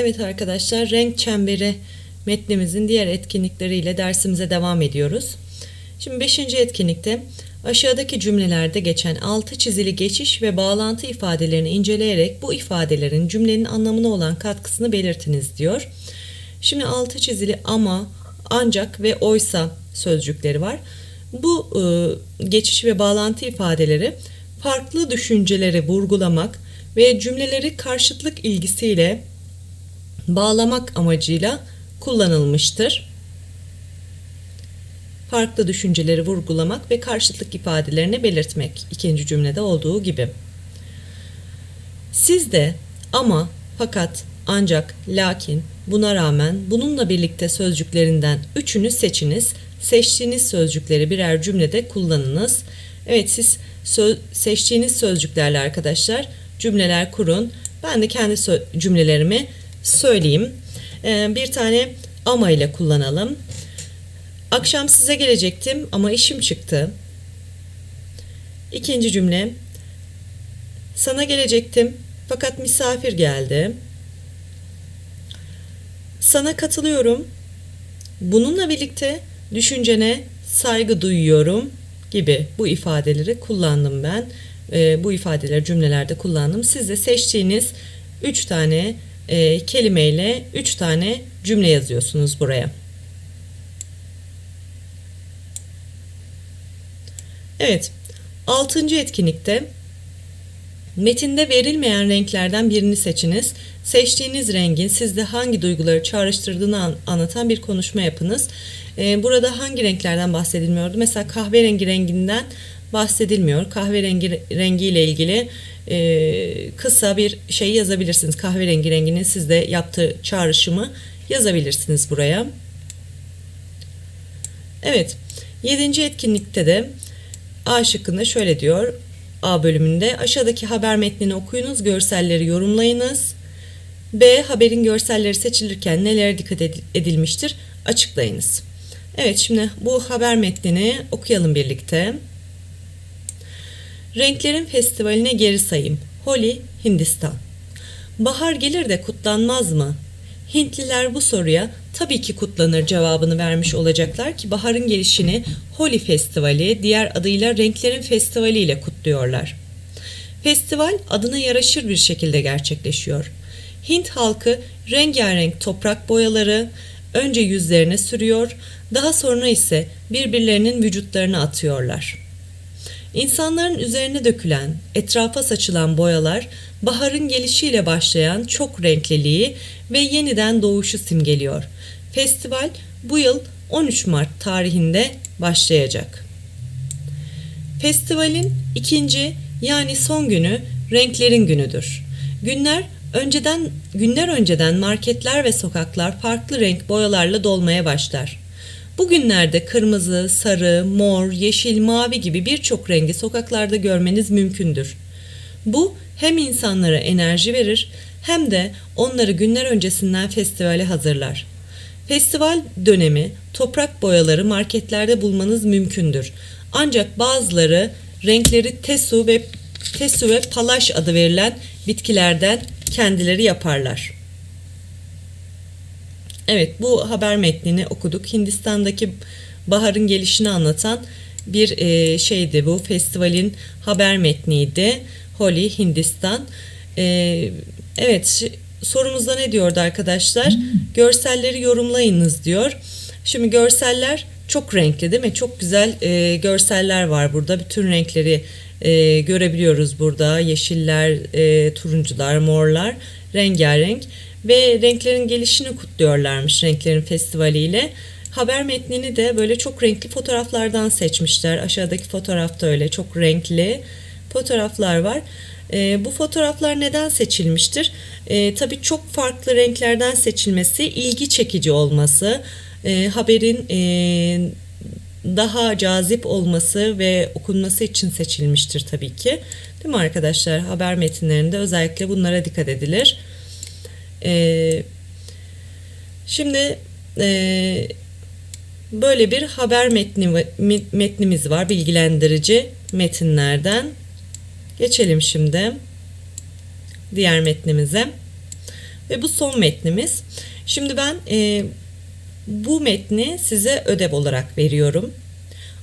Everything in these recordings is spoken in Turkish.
Evet arkadaşlar renk çemberi metnimizin diğer etkinlikleriyle dersimize devam ediyoruz. Şimdi 5. etkinlikte aşağıdaki cümlelerde geçen altı çizili geçiş ve bağlantı ifadelerini inceleyerek bu ifadelerin cümlenin anlamına olan katkısını belirtiniz diyor. Şimdi altı çizili ama, ancak ve oysa sözcükleri var. Bu e, geçiş ve bağlantı ifadeleri farklı düşünceleri vurgulamak ve cümleleri karşıtlık ilgisiyle bağlamak amacıyla kullanılmıştır. Farklı düşünceleri vurgulamak ve karşıtlık ifadelerini belirtmek ikinci cümlede olduğu gibi. Siz de ama, fakat, ancak, lakin, buna rağmen, bununla birlikte sözcüklerinden üçünü seçiniz. Seçtiğiniz sözcükleri birer cümlede kullanınız. Evet siz sö- seçtiğiniz sözcüklerle arkadaşlar cümleler kurun. Ben de kendi cümlelerimi söyleyeyim. Ee, bir tane ama ile kullanalım. Akşam size gelecektim ama işim çıktı. İkinci cümle. Sana gelecektim fakat misafir geldi. Sana katılıyorum. Bununla birlikte düşüncene saygı duyuyorum gibi bu ifadeleri kullandım ben. Ee, bu ifadeleri cümlelerde kullandım. Siz de seçtiğiniz 3 tane e, kelimeyle 3 tane cümle yazıyorsunuz buraya. Evet, 6. etkinlikte metinde verilmeyen renklerden birini seçiniz. Seçtiğiniz rengin sizde hangi duyguları çağrıştırdığını an- anlatan bir konuşma yapınız. Ee, burada hangi renklerden bahsedilmiyordu? Mesela kahverengi renginden bahsedilmiyor. Kahverengi rengiyle ilgili e, kısa bir şey yazabilirsiniz. Kahverengi renginin sizde yaptığı çağrışımı yazabilirsiniz buraya. Evet, 7. etkinlikte de A şıkkında şöyle diyor. A bölümünde aşağıdaki haber metnini okuyunuz, görselleri yorumlayınız. B haberin görselleri seçilirken nelere dikkat ed- edilmiştir açıklayınız. Evet şimdi bu haber metnini okuyalım birlikte. Renklerin festivaline geri sayım. Holi, Hindistan. Bahar gelir de kutlanmaz mı? Hintliler bu soruya tabii ki kutlanır cevabını vermiş olacaklar ki baharın gelişini Holi Festivali, diğer adıyla Renklerin Festivali ile kutluyorlar. Festival adına yaraşır bir şekilde gerçekleşiyor. Hint halkı rengarenk toprak boyaları önce yüzlerine sürüyor, daha sonra ise birbirlerinin vücutlarına atıyorlar. İnsanların üzerine dökülen, etrafa saçılan boyalar baharın gelişiyle başlayan çok renkliliği ve yeniden doğuşu simgeliyor. Festival bu yıl 13 Mart tarihinde başlayacak. Festivalin ikinci yani son günü renklerin günüdür. Günler önceden günler önceden marketler ve sokaklar farklı renk boyalarla dolmaya başlar. Bugünlerde kırmızı, sarı, mor, yeşil, mavi gibi birçok rengi sokaklarda görmeniz mümkündür. Bu hem insanlara enerji verir hem de onları günler öncesinden festivale hazırlar. Festival dönemi toprak boyaları marketlerde bulmanız mümkündür. Ancak bazıları renkleri tesu ve tesu ve palaş adı verilen bitkilerden kendileri yaparlar. Evet bu haber metnini okuduk. Hindistan'daki baharın gelişini anlatan bir e, şeydi bu. Festivalin haber metniydi. Holi Hindistan. E, evet sorumuzda ne diyordu arkadaşlar? Görselleri yorumlayınız diyor. Şimdi görseller çok renkli değil mi? Çok güzel e, görseller var burada. Bütün renkleri e, görebiliyoruz burada. Yeşiller, e, turuncular, morlar, rengarenk ve renklerin gelişini kutluyorlarmış renklerin festivaliyle. Haber metnini de böyle çok renkli fotoğraflardan seçmişler. Aşağıdaki fotoğrafta öyle çok renkli fotoğraflar var. E, bu fotoğraflar neden seçilmiştir? E, tabii çok farklı renklerden seçilmesi, ilgi çekici olması, e, haberin e, daha cazip olması ve okunması için seçilmiştir tabii ki. Değil mi arkadaşlar? Haber metinlerinde özellikle bunlara dikkat edilir. Ee, şimdi e, böyle bir haber metni metnimiz var bilgilendirici metinlerden. Geçelim şimdi diğer metnimize. ve bu son metnimiz. Şimdi ben e, bu metni size ödev olarak veriyorum.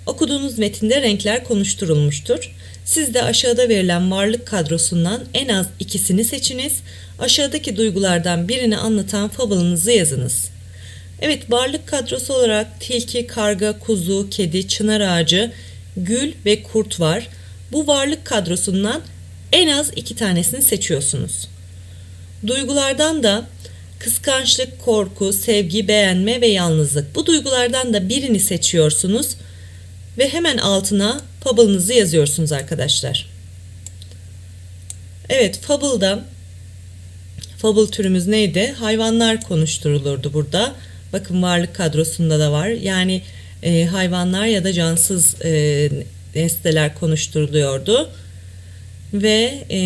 Okuduğunuz metinde renkler konuşturulmuştur. Siz de aşağıda verilen varlık kadrosundan en az ikisini seçiniz. Aşağıdaki duygulardan birini anlatan fable'ınızı yazınız. Evet varlık kadrosu olarak tilki, karga, kuzu, kedi, çınar ağacı, gül ve kurt var. Bu varlık kadrosundan en az iki tanesini seçiyorsunuz. Duygulardan da kıskançlık, korku, sevgi, beğenme ve yalnızlık. Bu duygulardan da birini seçiyorsunuz ve hemen altına fable'ınızı yazıyorsunuz arkadaşlar. Evet, fable'da fable türümüz neydi? Hayvanlar konuşturulurdu burada. Bakın varlık kadrosunda da var. Yani e, hayvanlar ya da cansız e, nesneler konuşturuluyordu. Ve e,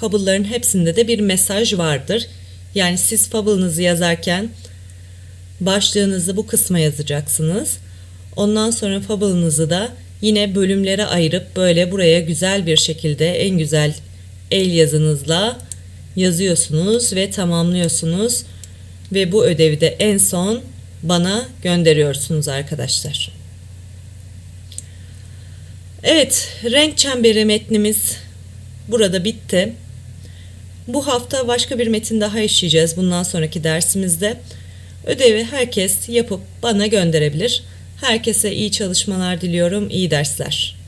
fable'ların hepsinde de bir mesaj vardır. Yani siz fable'ınızı yazarken başlığınızı bu kısma yazacaksınız. Ondan sonra fable'ınızı da yine bölümlere ayırıp böyle buraya güzel bir şekilde en güzel el yazınızla yazıyorsunuz ve tamamlıyorsunuz ve bu ödevi de en son bana gönderiyorsunuz arkadaşlar. Evet, renk çemberi metnimiz burada bitti. Bu hafta başka bir metin daha işleyeceğiz bundan sonraki dersimizde. Ödevi herkes yapıp bana gönderebilir. Herkese iyi çalışmalar diliyorum, iyi dersler.